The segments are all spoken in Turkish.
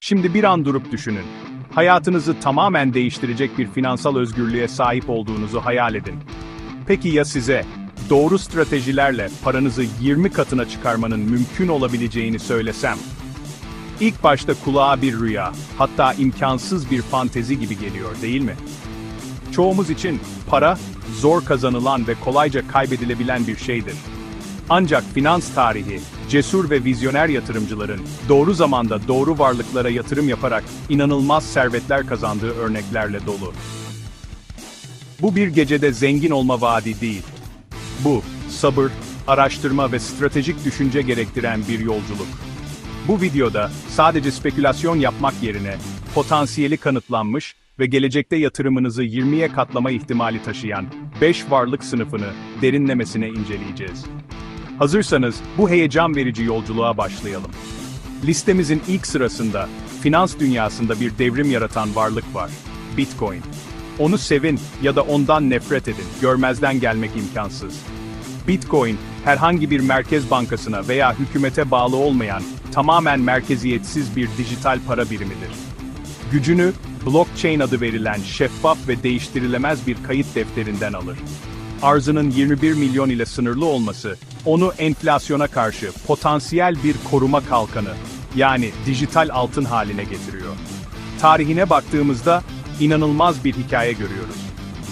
Şimdi bir an durup düşünün. Hayatınızı tamamen değiştirecek bir finansal özgürlüğe sahip olduğunuzu hayal edin. Peki ya size, doğru stratejilerle paranızı 20 katına çıkarmanın mümkün olabileceğini söylesem? İlk başta kulağa bir rüya, hatta imkansız bir fantezi gibi geliyor değil mi? Çoğumuz için para, zor kazanılan ve kolayca kaybedilebilen bir şeydir. Ancak finans tarihi, cesur ve vizyoner yatırımcıların doğru zamanda doğru varlıklara yatırım yaparak inanılmaz servetler kazandığı örneklerle dolu. Bu bir gecede zengin olma vaadi değil. Bu, sabır, araştırma ve stratejik düşünce gerektiren bir yolculuk. Bu videoda sadece spekülasyon yapmak yerine potansiyeli kanıtlanmış ve gelecekte yatırımınızı 20'ye katlama ihtimali taşıyan 5 varlık sınıfını derinlemesine inceleyeceğiz. Hazırsanız bu heyecan verici yolculuğa başlayalım. Listemizin ilk sırasında finans dünyasında bir devrim yaratan varlık var. Bitcoin. Onu sevin ya da ondan nefret edin, görmezden gelmek imkansız. Bitcoin, herhangi bir merkez bankasına veya hükümete bağlı olmayan, tamamen merkeziyetsiz bir dijital para birimidir. Gücünü, blockchain adı verilen şeffaf ve değiştirilemez bir kayıt defterinden alır. Arzının 21 milyon ile sınırlı olması, onu enflasyona karşı potansiyel bir koruma kalkanı, yani dijital altın haline getiriyor. Tarihine baktığımızda, inanılmaz bir hikaye görüyoruz.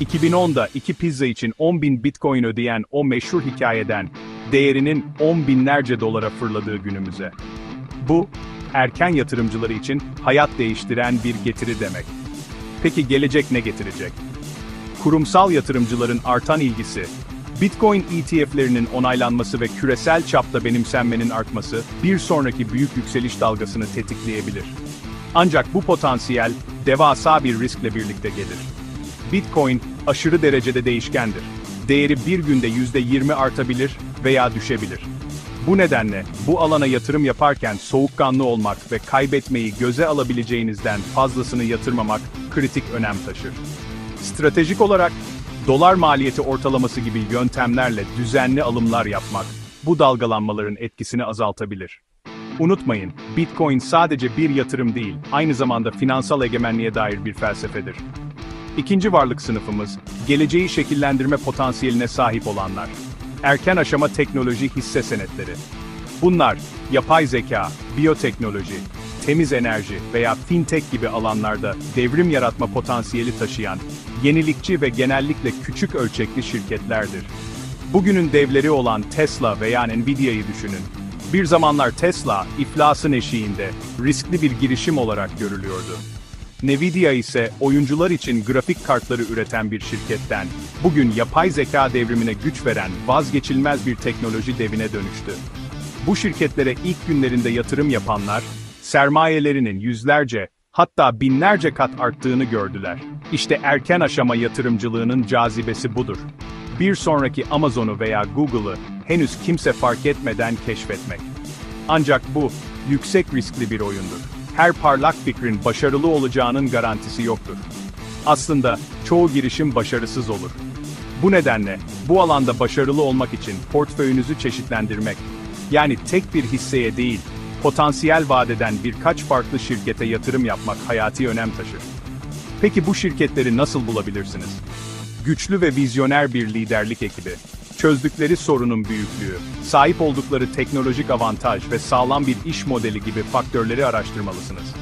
2010'da iki pizza için 10 bin bitcoin ödeyen o meşhur hikayeden, değerinin 10 binlerce dolara fırladığı günümüze. Bu, erken yatırımcıları için hayat değiştiren bir getiri demek. Peki gelecek ne getirecek? Kurumsal yatırımcıların artan ilgisi, Bitcoin ETF'lerinin onaylanması ve küresel çapta benimsenmenin artması, bir sonraki büyük yükseliş dalgasını tetikleyebilir. Ancak bu potansiyel, devasa bir riskle birlikte gelir. Bitcoin, aşırı derecede değişkendir. Değeri bir günde %20 artabilir veya düşebilir. Bu nedenle, bu alana yatırım yaparken soğukkanlı olmak ve kaybetmeyi göze alabileceğinizden fazlasını yatırmamak kritik önem taşır. Stratejik olarak, dolar maliyeti ortalaması gibi yöntemlerle düzenli alımlar yapmak, bu dalgalanmaların etkisini azaltabilir. Unutmayın, Bitcoin sadece bir yatırım değil, aynı zamanda finansal egemenliğe dair bir felsefedir. İkinci varlık sınıfımız, geleceği şekillendirme potansiyeline sahip olanlar. Erken aşama teknoloji hisse senetleri. Bunlar, yapay zeka, biyoteknoloji, temiz enerji veya fintech gibi alanlarda devrim yaratma potansiyeli taşıyan, yenilikçi ve genellikle küçük ölçekli şirketlerdir. Bugünün devleri olan Tesla veya Nvidia'yı düşünün. Bir zamanlar Tesla, iflasın eşiğinde, riskli bir girişim olarak görülüyordu. Nvidia ise oyuncular için grafik kartları üreten bir şirketten, bugün yapay zeka devrimine güç veren vazgeçilmez bir teknoloji devine dönüştü. Bu şirketlere ilk günlerinde yatırım yapanlar, sermayelerinin yüzlerce, hatta binlerce kat arttığını gördüler. İşte erken aşama yatırımcılığının cazibesi budur. Bir sonraki Amazon'u veya Google'ı henüz kimse fark etmeden keşfetmek. Ancak bu, yüksek riskli bir oyundur. Her parlak fikrin başarılı olacağının garantisi yoktur. Aslında, çoğu girişim başarısız olur. Bu nedenle, bu alanda başarılı olmak için portföyünüzü çeşitlendirmek, yani tek bir hisseye değil, potansiyel vadeden birkaç farklı şirkete yatırım yapmak hayati önem taşır. Peki bu şirketleri nasıl bulabilirsiniz? Güçlü ve vizyoner bir liderlik ekibi, çözdükleri sorunun büyüklüğü, sahip oldukları teknolojik avantaj ve sağlam bir iş modeli gibi faktörleri araştırmalısınız.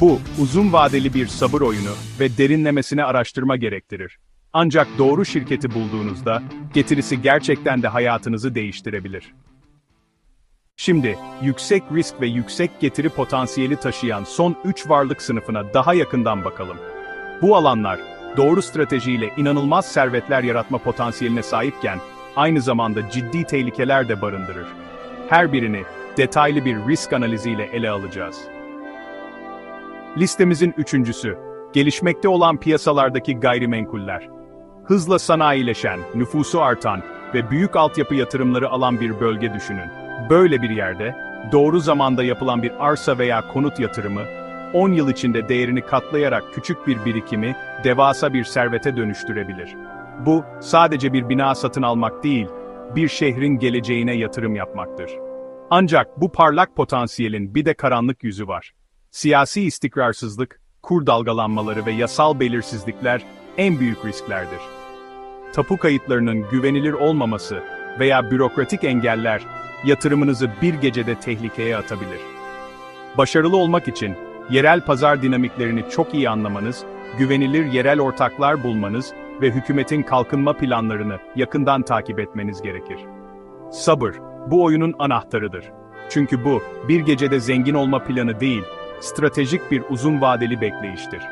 Bu, uzun vadeli bir sabır oyunu ve derinlemesine araştırma gerektirir. Ancak doğru şirketi bulduğunuzda, getirisi gerçekten de hayatınızı değiştirebilir. Şimdi, yüksek risk ve yüksek getiri potansiyeli taşıyan son 3 varlık sınıfına daha yakından bakalım. Bu alanlar, doğru stratejiyle inanılmaz servetler yaratma potansiyeline sahipken, aynı zamanda ciddi tehlikeler de barındırır. Her birini detaylı bir risk analiziyle ele alacağız. Listemizin üçüncüsü, gelişmekte olan piyasalardaki gayrimenkuller. Hızla sanayileşen, nüfusu artan ve büyük altyapı yatırımları alan bir bölge düşünün. Böyle bir yerde, doğru zamanda yapılan bir arsa veya konut yatırımı, 10 yıl içinde değerini katlayarak küçük bir birikimi, devasa bir servete dönüştürebilir. Bu, sadece bir bina satın almak değil, bir şehrin geleceğine yatırım yapmaktır. Ancak bu parlak potansiyelin bir de karanlık yüzü var. Siyasi istikrarsızlık, kur dalgalanmaları ve yasal belirsizlikler en büyük risklerdir. Tapu kayıtlarının güvenilir olmaması veya bürokratik engeller yatırımınızı bir gecede tehlikeye atabilir. Başarılı olmak için yerel pazar dinamiklerini çok iyi anlamanız, güvenilir yerel ortaklar bulmanız ve hükümetin kalkınma planlarını yakından takip etmeniz gerekir. Sabır, bu oyunun anahtarıdır. Çünkü bu, bir gecede zengin olma planı değil, stratejik bir uzun vadeli bekleyiştir.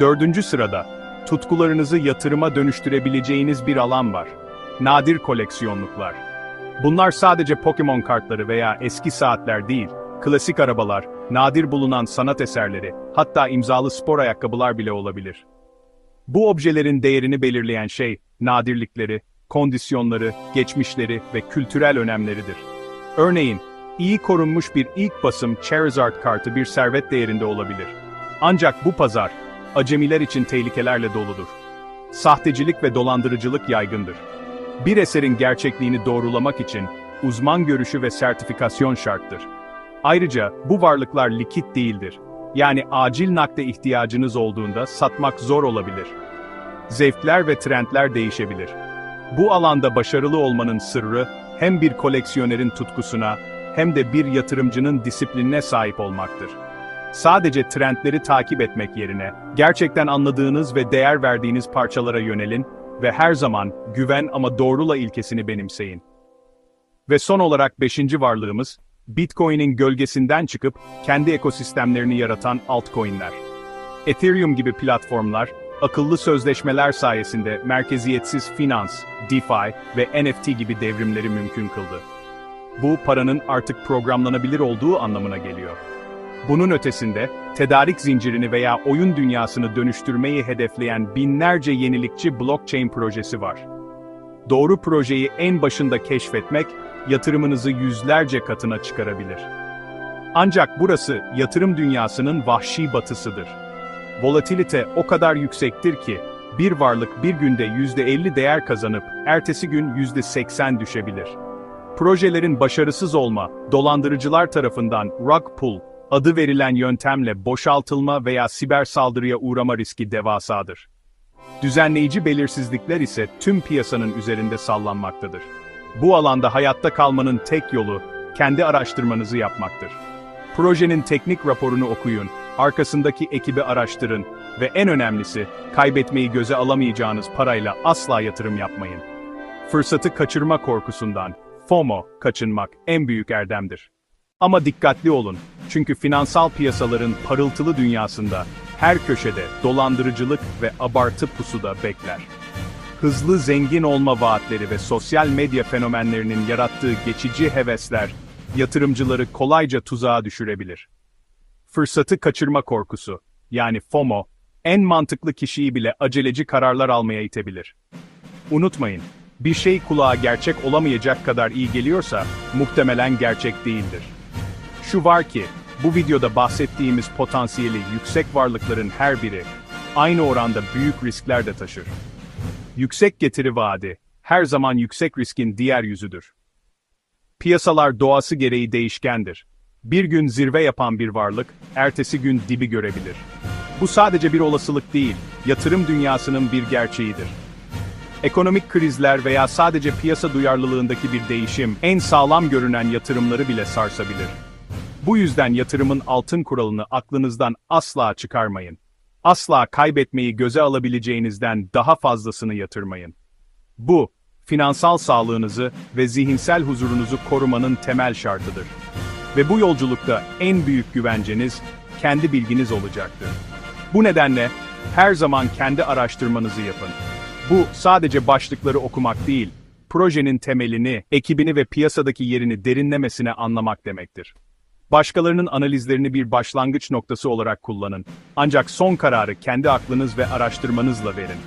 Dördüncü sırada, tutkularınızı yatırıma dönüştürebileceğiniz bir alan var. Nadir koleksiyonluklar. Bunlar sadece Pokemon kartları veya eski saatler değil, klasik arabalar, nadir bulunan sanat eserleri, hatta imzalı spor ayakkabılar bile olabilir. Bu objelerin değerini belirleyen şey, nadirlikleri, kondisyonları, geçmişleri ve kültürel önemleridir. Örneğin, iyi korunmuş bir ilk basım Charizard kartı bir servet değerinde olabilir. Ancak bu pazar, acemiler için tehlikelerle doludur. Sahtecilik ve dolandırıcılık yaygındır. Bir eserin gerçekliğini doğrulamak için uzman görüşü ve sertifikasyon şarttır. Ayrıca bu varlıklar likit değildir. Yani acil nakde ihtiyacınız olduğunda satmak zor olabilir. Zevkler ve trendler değişebilir. Bu alanda başarılı olmanın sırrı hem bir koleksiyonerin tutkusuna hem de bir yatırımcının disiplinine sahip olmaktır. Sadece trendleri takip etmek yerine gerçekten anladığınız ve değer verdiğiniz parçalara yönelin ve her zaman güven ama doğrula ilkesini benimseyin. Ve son olarak beşinci varlığımız, Bitcoin'in gölgesinden çıkıp kendi ekosistemlerini yaratan altcoin'ler. Ethereum gibi platformlar, akıllı sözleşmeler sayesinde merkeziyetsiz finans, DeFi ve NFT gibi devrimleri mümkün kıldı. Bu paranın artık programlanabilir olduğu anlamına geliyor. Bunun ötesinde, tedarik zincirini veya oyun dünyasını dönüştürmeyi hedefleyen binlerce yenilikçi blockchain projesi var. Doğru projeyi en başında keşfetmek, yatırımınızı yüzlerce katına çıkarabilir. Ancak burası yatırım dünyasının vahşi batısıdır. Volatilite o kadar yüksektir ki, bir varlık bir günde %50 değer kazanıp, ertesi gün %80 düşebilir. Projelerin başarısız olma, dolandırıcılar tarafından rug pull adı verilen yöntemle boşaltılma veya siber saldırıya uğrama riski devasadır. Düzenleyici belirsizlikler ise tüm piyasanın üzerinde sallanmaktadır. Bu alanda hayatta kalmanın tek yolu, kendi araştırmanızı yapmaktır. Projenin teknik raporunu okuyun, arkasındaki ekibi araştırın ve en önemlisi, kaybetmeyi göze alamayacağınız parayla asla yatırım yapmayın. Fırsatı kaçırma korkusundan, FOMO, kaçınmak en büyük erdemdir. Ama dikkatli olun, çünkü finansal piyasaların parıltılı dünyasında her köşede dolandırıcılık ve abartı pusuda bekler. Hızlı zengin olma vaatleri ve sosyal medya fenomenlerinin yarattığı geçici hevesler, yatırımcıları kolayca tuzağa düşürebilir. Fırsatı kaçırma korkusu, yani FOMO, en mantıklı kişiyi bile aceleci kararlar almaya itebilir. Unutmayın, bir şey kulağa gerçek olamayacak kadar iyi geliyorsa, muhtemelen gerçek değildir. Şu var ki, bu videoda bahsettiğimiz potansiyeli yüksek varlıkların her biri, aynı oranda büyük riskler de taşır. Yüksek getiri vaadi, her zaman yüksek riskin diğer yüzüdür. Piyasalar doğası gereği değişkendir. Bir gün zirve yapan bir varlık, ertesi gün dibi görebilir. Bu sadece bir olasılık değil, yatırım dünyasının bir gerçeğidir. Ekonomik krizler veya sadece piyasa duyarlılığındaki bir değişim, en sağlam görünen yatırımları bile sarsabilir. Bu yüzden yatırımın altın kuralını aklınızdan asla çıkarmayın. Asla kaybetmeyi göze alabileceğinizden daha fazlasını yatırmayın. Bu, finansal sağlığınızı ve zihinsel huzurunuzu korumanın temel şartıdır. Ve bu yolculukta en büyük güvenceniz, kendi bilginiz olacaktır. Bu nedenle, her zaman kendi araştırmanızı yapın. Bu, sadece başlıkları okumak değil, projenin temelini, ekibini ve piyasadaki yerini derinlemesine anlamak demektir. Başkalarının analizlerini bir başlangıç noktası olarak kullanın. Ancak son kararı kendi aklınız ve araştırmanızla verin.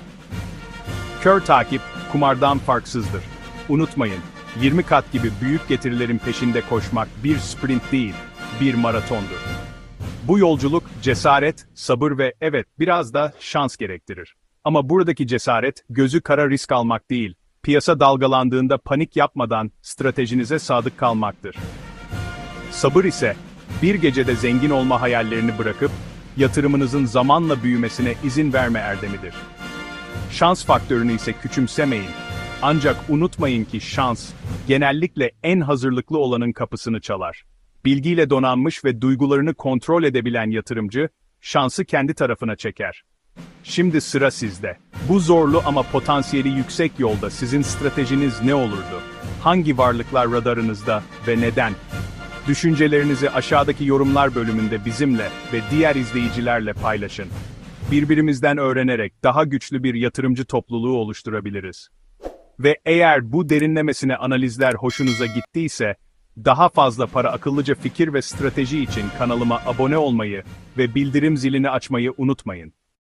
Kör takip, kumardan farksızdır. Unutmayın, 20 kat gibi büyük getirilerin peşinde koşmak bir sprint değil, bir maratondur. Bu yolculuk cesaret, sabır ve evet biraz da şans gerektirir. Ama buradaki cesaret gözü kara risk almak değil, piyasa dalgalandığında panik yapmadan stratejinize sadık kalmaktır. Sabır ise Bir gecede zengin olma hayallerini bırakıp, yatırımınızın zamanla büyümesine izin verme erdemidir. Şans faktörünü ise küçümsemeyin. Ancak unutmayın ki şans, genellikle en hazırlıklı olanın kapısını çalar. Bilgiyle donanmış ve duygularını kontrol edebilen yatırımcı, şansı kendi tarafına çeker. Şimdi sıra sizde. Bu zorlu ama potansiyeli yüksek yolda sizin stratejiniz ne olurdu? Hangi varlıklar radarınızda ve neden? Düşüncelerinizi aşağıdaki yorumlar bölümünde bizimle ve diğer izleyicilerle paylaşın. Birbirimizden öğrenerek daha güçlü bir yatırımcı topluluğu oluşturabiliriz. Ve eğer bu derinlemesine analizler hoşunuza gittiyse, daha fazla para akıllıca fikir ve strateji için kanalıma abone olmayı ve bildirim zilini açmayı unutmayın.